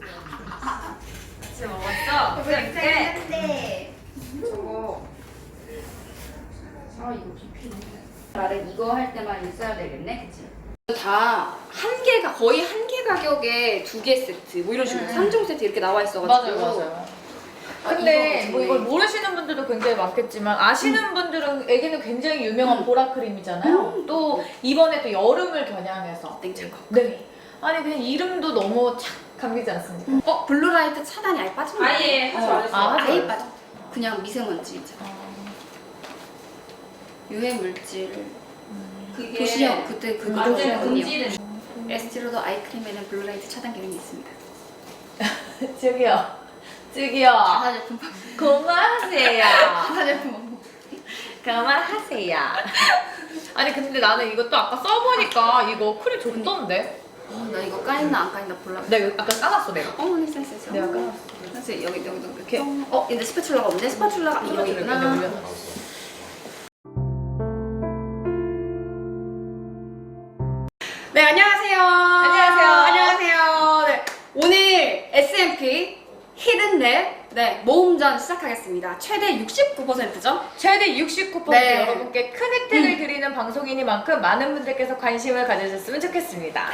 같이 먹었어? 그래. 근데 저거 아 이거 깊이 말은 이거 할 때만 있어야 되겠네 그치? 다 한 개가 거의 한 개 가격에 두 개 세트 뭐 이런 식으로 음. 3종 세트 이렇게 나와 있어가지고 맞아요, 맞아요. 근데 뭐 이걸 모르시는 분들도 굉장히 많겠지만 아시는 음. 분들은 애기는 굉장히 유명한 음. 보라 크림이잖아요. 음. 또 이번에 또 여름을 겨냥해서 냉장고 네. 아니 그냥 이름도 너무 착 감기지 않습니까? 어 블루라이트 차단이 아예 빠진 거야? 아예 하지 어, 말랬어요. 아, 하지 아예 말랬어. 빠져. 그냥 미세먼지 있잖 유해 물질. 그게 도시형 그때 그거 완전 도시형이요. 에스티로더 아이크림에는 블루라이트 차단 기능이 있습니다. 저기요. 저기요. 제품 그만하세요. 제품 그만하세요. 아니 근데 나는 이것도 아까 써보니까 이거 크림 좋던데? 어, 나 이거 까있나 안 까있나 몰라. 내가 이거 아까 까놨어 내가. 어, 네, 센스, 센스. 내가 까놨어. 센스 여기 여기 여기 이렇게. 어, 근데 스파츌라가 없네. 스파츌라가 아, 여기 있구나. 네, 안녕하세요. 안녕하세요. 안녕하세요. 네, 오늘 S&P 히든랩 네, 모음전 시작하겠습니다. 최대 69%죠? 최대 69% 네. 여러분께 큰 혜택을 드리는 방송이니만큼 많은 분들께서 관심을 가져주셨으면 좋겠습니다.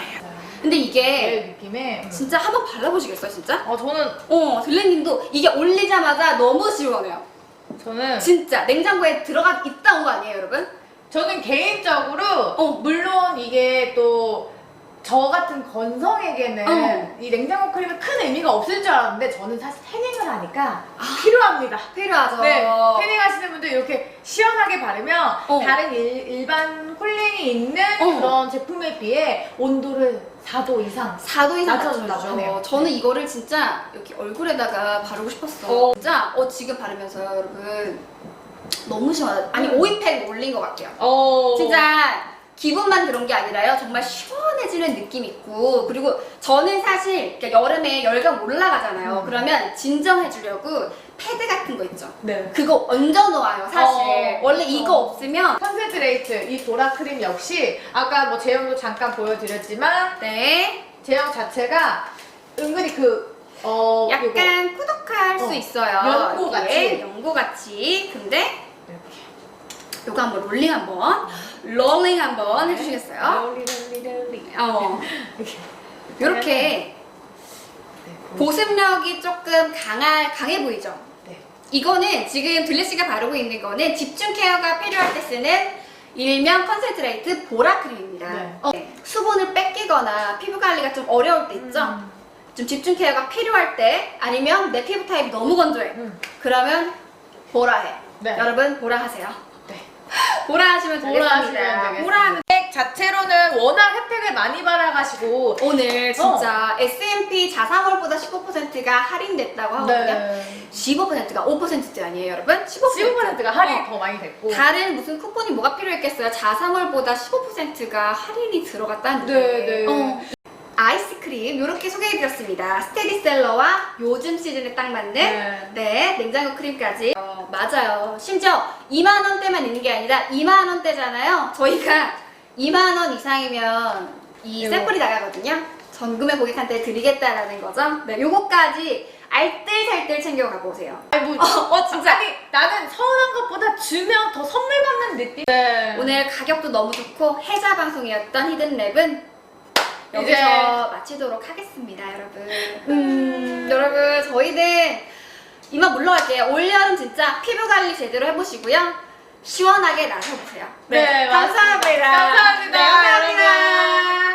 근데 이게 네, 느낌에 진짜 한번 발라보시겠어요, 진짜? 어 저는 어, 들레님도 이게 올리자마자 너무 시원해요. 저는 진짜 냉장고에 들어가 있다 온 거 아니에요, 여러분? 저는 개인적으로 어. 물론 이게 또 저 같은 건성에게는 어. 이 냉장고 크림이 큰 의미가 없을 줄 알았는데 저는 사실 태닝을 하니까 아. 필요합니다. 필요하죠. 네, 태닝 하시는 분들 이렇게 시원하게 바르면 어. 다른 일, 일반 쿨링이 있는 어. 그런 제품에 비해 온도를 4도 이상 4도 이상 낮춰준다고. 하네요. 저는 이거를 진짜 이렇게 얼굴에다가 바르고 싶었어. 어. 진짜 어 지금 바르면서요, 여러분. 너무 시원하다. 아니 음. 오이팩 올린 것 같아요. 어. 진짜 기분만 그런 게 아니라요. 정말 시원해지는 느낌 있고 그리고 저는 사실 이렇게 여름에 열감 올라가잖아요. 음. 그러면 진정해주려고 패드 같은 거 있죠. 네. 그거 얹어 놓아요, 사실. 어, 원래 어. 이거 없으면 컨센트레이트 이 보라 크림 역시 아까 뭐 제형도 잠깐 보여드렸지만 네 제형 자체가 은근히 그 어. 약간 꾸덕할 수 어, 있어요. 연고같이. 연고같이. 근데. 요거 한번 롤링 한번 롤링 한번 네. 해주시겠어요? 롤리 롤리 롤리 어 이렇게 요렇게 네, 보습력이 조금 강할 강해 보이죠? 네. 이거는 지금 들레 씨가 바르고 있는 거는 집중 케어가 필요할 때 쓰는 일명 컨센트레이트 보라 크림입니다. 네. 어, 수분을 뺏기거나 피부 관리가 좀 어려울 때 있죠? 음. 좀 집중 케어가 필요할 때 아니면 내 피부 타입이 너무 건조해. 음. 그러면 보라 해. 네. 여러분 보라 하세요. 네. 보라 하시면 보라 되겠습니다. 하시면 되겠습니다. 보라 하면 혜택 자체로는 워낙 혜택을 많이 받아가시고 오늘 어. 진짜 S&P 자사몰보다 15%가 할인됐다고 하거든요. 네. 15%가 5%대 아니에요, 여러분? 15%. 15%가 할인이 어. 더 많이 됐고 다른 무슨 쿠폰이 뭐가 필요했겠어요? 자사몰보다 15%가 할인이 들어갔다는데. 네, 네. 어. 아이스크림 이렇게 소개해드렸습니다. 스테디셀러와 요즘 시즌에 딱 맞는 네. 네, 냉장고 크림까지. 어, 맞아요. 심지어 2만 원대만 있는 게 아니라 2만 원대잖아요. 저희가 2만 원 이상이면 이 이거. 샘플이 나가거든요. 전금의 고객한테 드리겠다라는 거죠. 네, 요거까지 알뜰살뜰 챙겨가고 오세요. 아니 뭐 어, 진짜. 아니 나는 서운한 것보다 주면 더 선물 받는 느낌 네. 오늘 가격도 너무 좋고 해자 방송이었던 히든랩은 여기서 마치도록 하겠습니다, 여러분. 음, 여러분 저희는 이만 물러갈게요. 올여름 진짜 피부 관리 제대로 해보시고요. 시원하게 나서보세요. 네, 맞습니다. 감사합니다. 감사합니다, 네, 감사합니다.